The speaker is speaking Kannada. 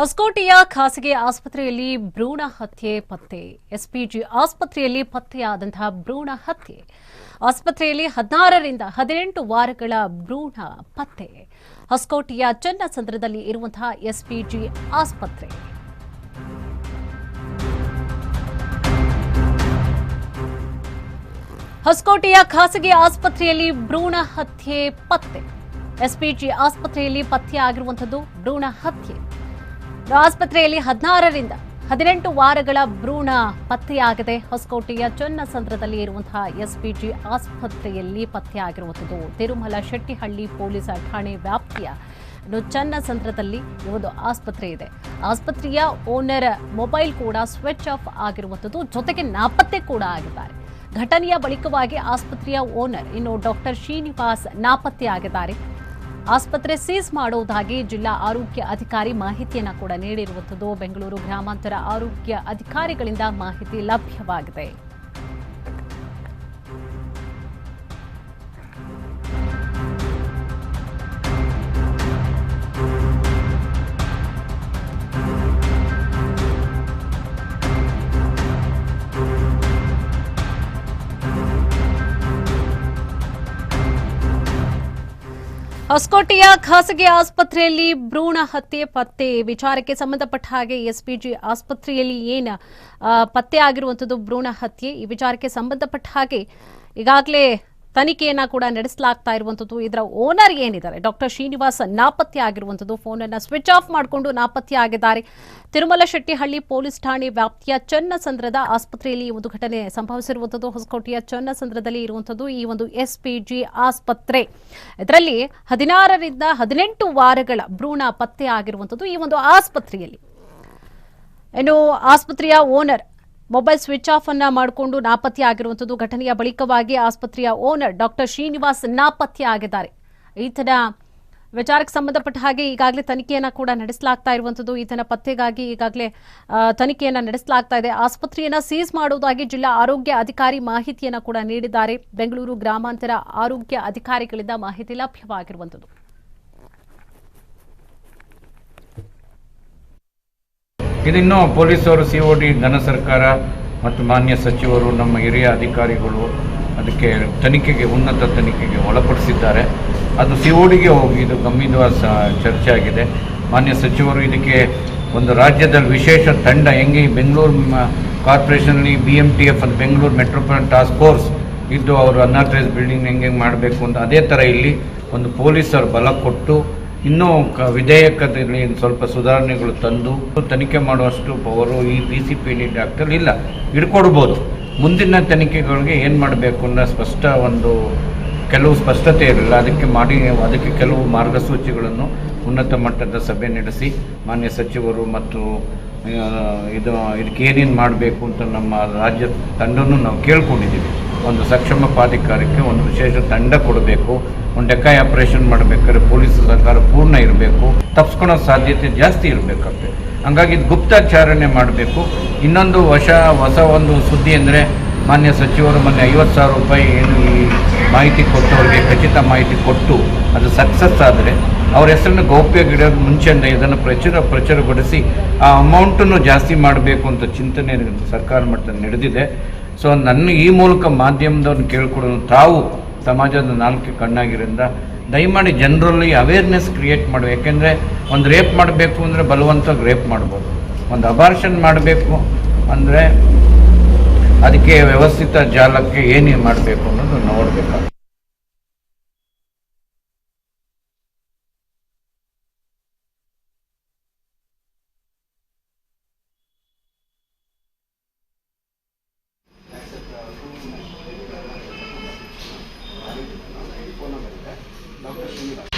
ಹೊಸಕೋಟೆಯ ಖಾಸಗಿ ಆಸ್ಪತ್ರೆಯಲ್ಲಿ ಭ್ರೂಣ ಹತ್ಯೆ ಪತ್ತೆ. ಎಸ್ಪಿಜಿ ಆಸ್ಪತ್ರೆಯಲ್ಲಿ ಪತ್ತೆಯಾದಂತಹ ಭ್ರೂಣ ಹತ್ಯೆ. ಆಸ್ಪತ್ರೆಯಲ್ಲಿ ಹದಿನಾರರಿಂದ ಹದಿನೆಂಟು ವಾರಗಳ ಭ್ರೂಣ ಪತ್ತೆ. ಹೊಸಕೋಟೆಯ ಚನ್ನಸಂದ್ರದಲ್ಲಿ ಇರುವಂತಹ ಎಸ್ಪಿಜಿ ಆಸ್ಪತ್ರೆ. ಹೊಸಕೋಟೆಯ ಖಾಸಗಿ ಆಸ್ಪತ್ರೆಯಲ್ಲಿ ಭ್ರೂಣ ಹತ್ಯೆ ಪತ್ತೆ. ಎಸ್ಪಿಜಿ ಆಸ್ಪತ್ರೆಯಲ್ಲಿ ಪತ್ತೆಯಾಗಿರುವಂಥದ್ದು ಭ್ರೂಣ ಹತ್ಯೆ. ಆಸ್ಪತ್ರೆಯಲ್ಲಿ ಹದಿನಾರರಿಂದ ಹದಿನೆಂಟು ವಾರಗಳ ಭ್ರೂಣ ಪತ್ತೆಯಾಗಿದೆ ಹೊಸಕೋಟೆಯ ಚನ್ನಸಂದ್ರದಲ್ಲಿ ಇರುವಂತಹ ಎಸ್ಪಿಜಿ ಆಸ್ಪತ್ರೆಯಲ್ಲಿ ಪತ್ತೆಯಾಗಿರುವಂಥದ್ದು. ತಿರುಮಲ ಶೆಟ್ಟಿಹಳ್ಳಿ ಪೊಲೀಸ್ ಠಾಣೆ ವ್ಯಾಪ್ತಿಯ ಚನ್ನಸಂದ್ರದಲ್ಲಿ ಒಂದು ಆಸ್ಪತ್ರೆ ಇದೆ. ಆಸ್ಪತ್ರೆಯ ಓನರ್ ಮೊಬೈಲ್ ಕೂಡ ಸ್ವಿಚ್ ಆಫ್ ಆಗಿರುವಂಥದ್ದು. ಜೊತೆಗೆ ನಾಪತ್ತೆ ಕೂಡ ಆಗಿದ್ದಾರೆ. ಘಟನೆಯ ಬಳಿಕವಾಗಿ ಆಸ್ಪತ್ರೆಯ ಓನರ್, ಇನ್ನು ಡಾಕ್ಟರ್ ಶ್ರೀನಿವಾಸ್ ನಾಪತ್ತೆಯಾಗಿದ್ದಾರೆ. ಆಸ್ಪತ್ರೆ ಸೀಸ್ ಮಾಡುವುದಾಗಿ ಜಿಲ್ಲಾ ಆರೋಗ್ಯ ಅಧಿಕಾರಿ ಮಾಹಿತಿಯನ್ನು ಕೂಡ ನೀಡಿರುವಂಥದ್ದು. ಬೆಂಗಳೂರು ಗ್ರಾಮಾಂತರ ಆರೋಗ್ಯ ಅಧಿಕಾರಿಗಳಿಂದ ಮಾಹಿತಿ ಲಭ್ಯವಾಗಿದೆ. ಹೊಸಕೋಟೆಯ ಖಾಸಗಿ ಆಸ್ಪತ್ರೆಯಲ್ಲಿ ಭ್ರೂಣ ಹತ್ಯೆ, ಪತ್ತೆ ವಿಚಾರಕ್ಕೆ ಸಂಬಂಧಪಟ್ಟ ಹಾಗೆ ಎಸ್ಪಿಜಿ ಆಸ್ಪತ್ರೆಯಲ್ಲಿ ಏನು ಪತ್ತೆ ಆಗಿರುವಂಥದ್ದು ಭ್ರೂಣ ಹತ್ಯೆ ಈ ವಿಚಾರಕ್ಕೆ ಸಂಬಂಧಪಟ್ಟ ಹಾಗೆ ಈಗಾಗಲೇ ತನಿಖೆಯನ್ನ ಕೂಡ ನಡೆಸಲಾಗ್ತಾ ಇರುವಂಥದ್ದು ಇದರ ಓನರ್ ಏನಿದ್ದಾರೆ? ಡಾಕ್ಟರ್ ಶ್ರೀನಿವಾಸ್ ನಾಪತ್ತೆ ಆಗಿರುವಂಥದ್ದು ಫೋನನ್ನು ಸ್ವಿಚ್ ಆಫ್ ಮಾಡಿಕೊಂಡು ನಾಪತ್ತೆ ಆಗಿದ್ದಾರೆ. ತಿರುಮಲ ಶೆಟ್ಟಿಹಳ್ಳಿ ಪೊಲೀಸ್ ಠಾಣೆ ವ್ಯಾಪ್ತಿಯ ಚನ್ನಸಂದ್ರದ ಆಸ್ಪತ್ರೆಯಲ್ಲಿ ಈ ಒಂದು ಘಟನೆ ಸಂಭವಿಸಿರುವಂಥದ್ದು ಹೊಸಕೋಟೆಯ ಚನ್ನಸಂದ್ರದಲ್ಲಿ ಇರುವಂಥದ್ದು ಈ ಒಂದು ಎಸ್ಪಿಜಿ ಆಸ್ಪತ್ರೆ. ಇದರಲ್ಲಿ ಹದಿನಾರರಿಂದ ಹದಿನೆಂಟು ವಾರಗಳ ಭ್ರೂಣ ಪತ್ತೆ ಆಗಿರುವಂಥದ್ದು ಈ ಒಂದು ಆಸ್ಪತ್ರೆಯಲ್ಲಿ. ಇನ್ನು ಆಸ್ಪತ್ರೆಯ ಓನರ್ ಮೊಬೈಲ್ ಸ್ವಿಚ್ ಆಫ್ ಅನ್ನ ಮಾಡಿಕೊಂಡು ನಾಪತ್ತೆ ಆಗಿರುವಂಥದ್ದು ಘಟನೆಯ ಬಳಿಕವಾಗಿ ಆಸ್ಪತ್ರೆಯ ಓನರ್ ಡಾಕ್ಟರ್ ಶ್ರೀನಿವಾಸ್ ನಾಪತ್ತೆ ಆಗಿದ್ದಾರೆ. ಈತನ ವಿಚಾರಕ್ಕೆ ಸಂಬಂಧಪಟ್ಟ ಹಾಗೆ ಈಗಾಗಲೇ ತನಿಖೆಯನ್ನು ಕೂಡ ನಡೆಸಲಾಗ್ತಾ ಇರುವಂಥದ್ದು. ಈತನ ಪತ್ತೆಗಾಗಿ ಈಗಾಗಲೇ ತನಿಖೆಯನ್ನು ನಡೆಸಲಾಗ್ತಾ ಇದೆ. ಆಸ್ಪತ್ರೆಯನ್ನ ಸೀಸ್ ಮಾಡುವುದಾಗಿ ಜಿಲ್ಲಾ ಆರೋಗ್ಯ ಅಧಿಕಾರಿ ಮಾಹಿತಿಯನ್ನ ಕೂಡ ನೀಡಿದ್ದಾರೆ. ಬೆಂಗಳೂರು ಗ್ರಾಮಾಂತರ ಆರೋಗ್ಯ ಅಧಿಕಾರಿಗಳಿಂದ ಮಾಹಿತಿ ಲಭ್ಯವಾಗಿರುವಂಥದ್ದು. ಇದಿನ್ನು ಪೊಲೀಸರು, ಸಿ ಒ ಡಿ ಘನ ಸರ್ಕಾರ ಮತ್ತು ಮಾನ್ಯ ಸಚಿವರು ನಮ್ಮ ಹಿರಿಯ ಅಧಿಕಾರಿಗಳು ಅದಕ್ಕೆ ತನಿಖೆಗೆ, ಉನ್ನತ ತನಿಖೆಗೆ ಒಳಪಡಿಸಿದ್ದಾರೆ. ಅದು ಸಿ ಒ ಡಿಗೆ ಹೋಗಿ ಇದು ಸ- ಚರ್ಚೆ ಆಗಿದೆ. ಮಾನ್ಯ ಸಚಿವರು ಇದಕ್ಕೆ ಒಂದು ರಾಜ್ಯದಲ್ಲಿ ವಿಶೇಷ ತಂಡ ಹೆಂಗೆ ಬೆಂಗಳೂರು ಕಾರ್ಪೊರೇಷನಲ್ಲಿ ಕಾರ್ಪೊರೇಷನ್ಲಿ ಬಿ ಎಂ ಟಿ ಎಫ್ ಅಂತ ಬೆಂಗಳೂರು ಮೆಟ್ರೋಪಾಲಿಟನ್ ಟಾಸ್ಕ್ ಫೋರ್ಸ್ ಇದ್ದು ಅವರು ಅನ್ಆಥರೈಸ್ ಬಿಲ್ಡಿಂಗ್ ಹೆಂಗೆ ಹೆಂಗೆ ಮಾಡಬೇಕು ಅಂತ ಅದೇ ಥರ ಇಲ್ಲಿ ಒಂದು ಪೊಲೀಸರು ಬಲ ಕೊಟ್ಟು ಇನ್ನೂ ಕ ವಿಧೇಯಕದಲ್ಲಿ ಸ್ವಲ್ಪ ಸುಧಾರಣೆಗಳು ತಂದು ತನಿಖೆ ಮಾಡುವಷ್ಟು ಪವರು ಈ ಪಿ ಸಿ ಪಿ ಡಾಕ್ಟರ್ ಇಲ್ಲ. ಹಿಡ್ಕೊಡ್ಬೋದು. ಮುಂದಿನ ತನಿಖೆಗಳಿಗೆ ಏನು ಮಾಡಬೇಕು ಅನ್ನೋ ಸ್ಪಷ್ಟ ಒಂದು ಕೆಲವು ಸ್ಪಷ್ಟತೆ ಇರಲಿಲ್ಲ ಅದಕ್ಕೆ ಮಾಡಿ, ಅದಕ್ಕೆ ಕೆಲವು ಮಾರ್ಗಸೂಚಿಗಳನ್ನು ಉನ್ನತ ಮಟ್ಟದ ಸಭೆ ನಡೆಸಿ ಮಾನ್ಯ ಸಚಿವರು ಮತ್ತು ಇದು, ಇದಕ್ಕೆ ಏನೇನು ಮಾಡಬೇಕು ಅಂತ ನಮ್ಮ ರಾಜ್ಯ ತಂಡವನ್ನು ನಾವು ಕೇಳ್ಕೊಂಡಿದ್ದೀವಿ. ಒಂದು ಸಕ್ಷಮ ಪ್ರಾಧಿಕಾರಕ್ಕೆ ಒಂದು ವಿಶೇಷ ತಂಡ ಕೊಡಬೇಕು, ಒಂದು ಡೆಕಾಯ್ ಆಪರೇಷನ್ ಮಾಡಬೇಕಾದ್ರೆ ಪೊಲೀಸ್ ಸಹಕಾರ ಪೂರ್ಣ ಇರಬೇಕು ತಪ್ಸ್ಕೊಳ್ಳೋ ಸಾಧ್ಯತೆ ಜಾಸ್ತಿ ಇರಬೇಕಂತೆ ಹಂಗಾಗಿ ಇದು ಗುಪ್ತಾಚಾರಣೆ ಮಾಡಬೇಕು. ಇನ್ನೊಂದು ಹೊಸ ಹೊಸ ಒಂದು ಸುದ್ದಿ ಅಂದರೆ ಮಾನ್ಯ ಸಚಿವರು ಮೊನ್ನೆ ಐವತ್ತು ಸಾವಿರ ರೂಪಾಯಿ ಏನು ಈ ಮಾಹಿತಿ ಕೊಟ್ಟವರಿಗೆ ಖಚಿತ ಮಾಹಿತಿ ಕೊಟ್ಟು ಅದು ಸಕ್ಸಸ್ ಆದರೆ ಅವ್ರ ಹೆಸರನ್ನು ಗೌಪ್ಯ ಗಿಡ ಮುಂಚೆಯಿಂದ ಇದನ್ನು ಪ್ರಚುರ, ಪ್ರಚುರಗೊಳಿಸಿ ಆ ಅಮೌಂಟನ್ನು ಜಾಸ್ತಿ ಮಾಡಬೇಕು ಅಂತ ಚಿಂತನೆ ಸರ್ಕಾರ ಮಟ್ಟದಲ್ಲಿ ನಡೆದಿದೆ. ಸೊ ನನ್ನ ಈ ಮೂಲಕ ಮಾಧ್ಯಮದವ್ರನ್ನ ಕೇಳ್ಕೊಡೋದು ತಾವು ಸಮಾಜದ ನಾಲ್ಕು ಕಣ್ಣಾಗಿರೋದ್ರಿಂದ ದಯಮಾಡಿ ಜನರಲ್ಲಿ ಅವೇರ್ನೆಸ್ ಕ್ರಿಯೇಟ್ ಮಾಡಬೇಕು ಯಾಕೆಂದರೆ ಒಂದು ರೇಪ್ ಮಾಡಬೇಕು ಅಂದರೆ ಬಲವಂತವಾಗಿ ರೇಪ್ ಮಾಡ್ಬೋದು. ಒಂದು ಅಬಾರ್ಷನ್ ಮಾಡಬೇಕು ಅಂದರೆ ಅದಕ್ಕೆ ವ್ಯವಸ್ಥಿತ ಜಾಲಕ್ಕೆ ಏನೇನು ಮಾಡಬೇಕು ಅನ್ನೋದು ನೋಡಬೇಕಾಗ್ತದೆ ಡಾಕ್ಟರ್ ಶ್ರೀನಿವಾಸ್